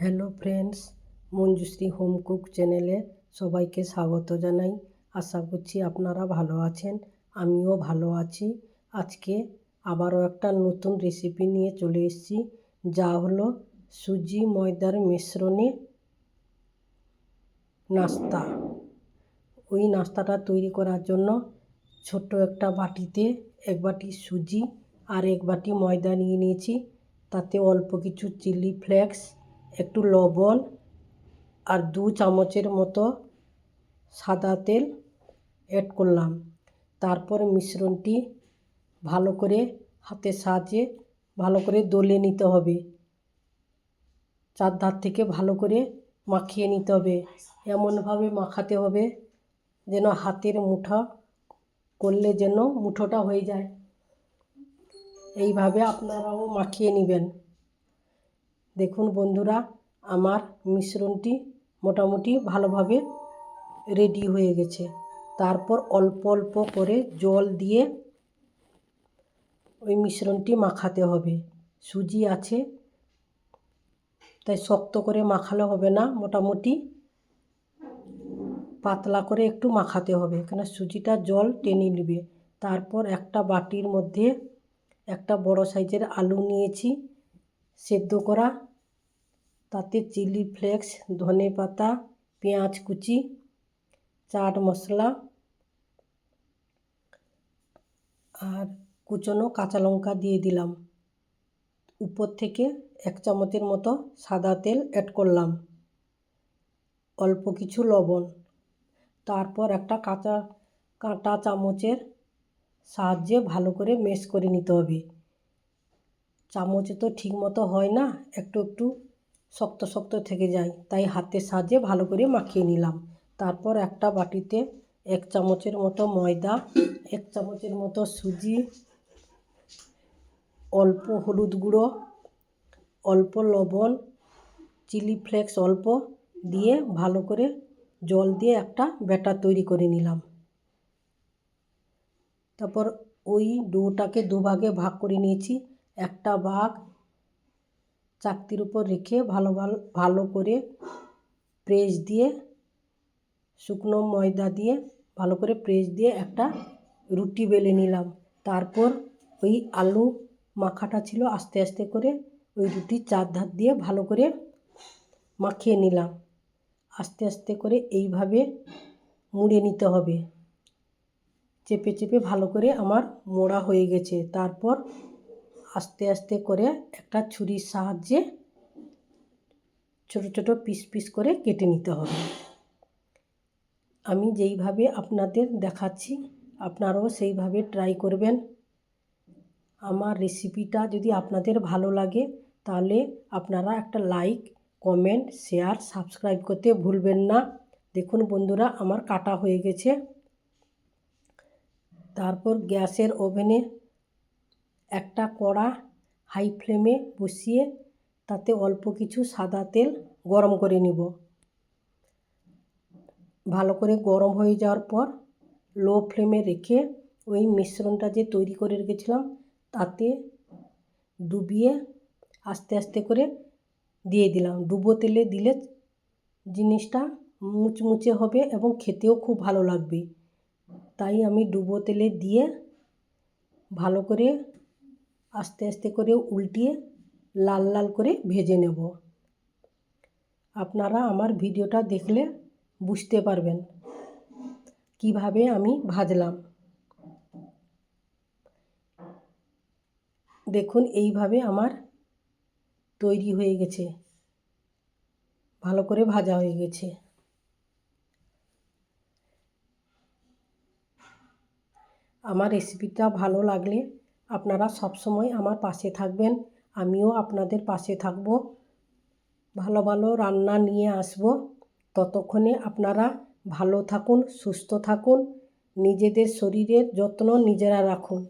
Hello friends, Manjushree home cook চ্যানেলে সবাইকে স্বাগত জানাই। আশা করছি আপনারা ভালো আছেন, আমিও ভালো আছি। আজকে আবারও একটা নতুন রেসিপি নিয়ে চলে এসেছি, যা হলো সুজি ময়দার মিশ্রণে নাস্তা। ওই নাস্তাটা তৈরি করার জন্য ছোট্ট একটা বাটিতে এক বাটি সুজি আর এক বাটি ময়দা নিয়ে নিয়েছি, তাতে অল্প কিছু চিলি ফ্লেক্স একটু লবণ আর দু চামচের মতো সাদা তেল অ্যাড করলাম। তারপর মিশ্রণটি ভালো করে হাতের সাহায্যে ভালো করে দলে নিতে হবে। চার ধার থেকে ভালো করে মাখিয়ে নিতে হবে। এমনভাবে মাখাতে হবে যেন হাতের মুঠা করলে যেন মুঠোটা হয়ে যায়। এইভাবে আপনারাও মাখিয়ে নেবেন। দেখুন বন্ধুরা, আমার মিশ্রণটি মোটামুটি ভালোভাবে রেডি হয়ে গেছে। তারপর অল্প অল্প করে জল দিয়ে ওই মিশ্রণটি মাখাতে হবে। সুজি আছে, তাই শক্ত করে মাখালে হবে না, মোটামুটি পাতলা করে একটু মাখাতে হবে কেন সুজিটা জল টেনে নেবে। তারপর একটা বাটির মধ্যে একটা বড় সাইজের আলু নিয়েছি সেদ্ধ করা। তাতে চিলি ফ্লেক্স ধনে পাতা, পেঁয়াজ কুচি, চাট মশলা আর কুচনো কাঁচা লঙ্কা দিয়ে দিলাম। উপর থেকে এক চামচের মতো সাদা তেল অ্যাড করলাম। অল্প কিছু লবণ। তারপর একটা কাঁচা, কাঁটা চামচের সাহায্যে ভালো করে মেশ করে নিতে হবে। চামচে তো ঠিক মতো হয় না, একটু একটু শক্ত শক্ত থেকে যায়। তাই হাতের সাহায্যে ভালো করে মাখিয়ে নিলাম। তারপর একটা বাটিতে এক চামচের মতো ময়দা, এক চামচের মতো সুজি, অল্প হলুদ গুঁড়ো, অল্প লবণ, চিলি ফ্লেক্স অল্প দিয়ে ভালো করে জল দিয়ে একটা ব্যাটার তৈরি করে নিলাম। তারপর ওই ডোটাকে দুভাগে ভাগ করে নিয়েছি। একটা ভাগ চাকতির উপর রেখে ভালো ভালো ভালো করে প্রেস দিয়ে, শুকনো ময়দা দিয়ে ভালো করে প্রেস দিয়ে একটা রুটি বেলে নিলাম। তারপর ওই আলু মাখাটা ছিল, আস্তে আস্তে করে ওই রুটির চার ধার দিয়ে ভালো করে মাখিয়ে নিলাম। আস্তে আস্তে করে এইভাবে মুড়ে নিতে হবে। চেপে চেপে ভালো করে আমার মোড়া হয়ে গেছে। তারপর আস্তে আস্তে করে একটা ছুরির সাহায্যে ছোট ছোট পিস পিস করে কেটে নিতে হবে। আমি যেইভাবে আপনাদের দেখাচ্ছি, আপনারাও সেইভাবে ট্রাই করবেন। আমার রেসিপিটা যদি আপনাদের ভালো লাগে, তাহলে আপনারা একটা লাইক কমেন্ট শেয়ার সাবস্ক্রাইব করতে ভুলবেন না। দেখুন বন্ধুরা, আমার কাটা হয়ে গেছে। তারপর গ্যাসের ওভেনে একটা কড়া হাই ফ্লেমে বসিয়ে তাতে অল্প কিছু সাদা তেল গরম করে নিব। ভালো করে গরম হয়ে যাওয়ার পর লো ফ্লেমে রেখে ওই মিশ্রণটা যে তৈরি করে রেখেছিলাম তাতে ডুবিয়ে আস্তে আস্তে করে দিয়ে দিলাম। ডুবো তেলে দিলে জিনিসটা মুচমুচে হবে এবং খেতেও খুব ভালো লাগবে। তাই আমি ডুবো তেলে দিয়ে ভালো করে আস্তে আস্তে করে উল্টিয়ে লাল লাল করে ভেজে নেব। আপনারা আমার ভিডিওটা দেখলে বুঝতে পারবেন কীভাবে আমি ভাজলাম। দেখুন, এইভাবে আমার তৈরি হয়ে গেছে। ভালো করে ভাজা হয়ে গেছে। আমার রেসিপিটা ভালো লাগলে আপনারা সবসময় আমার পাশে থাকবেন। আমিও আপনাদের পাশে থাকব। ভালো ভালো রান্না নিয়ে আসব। ততক্ষণে আপনারা ভালো থাকুন, সুস্থ থাকুন। নিজেদের শরীরের যত্ন নিজেরা রাখুন।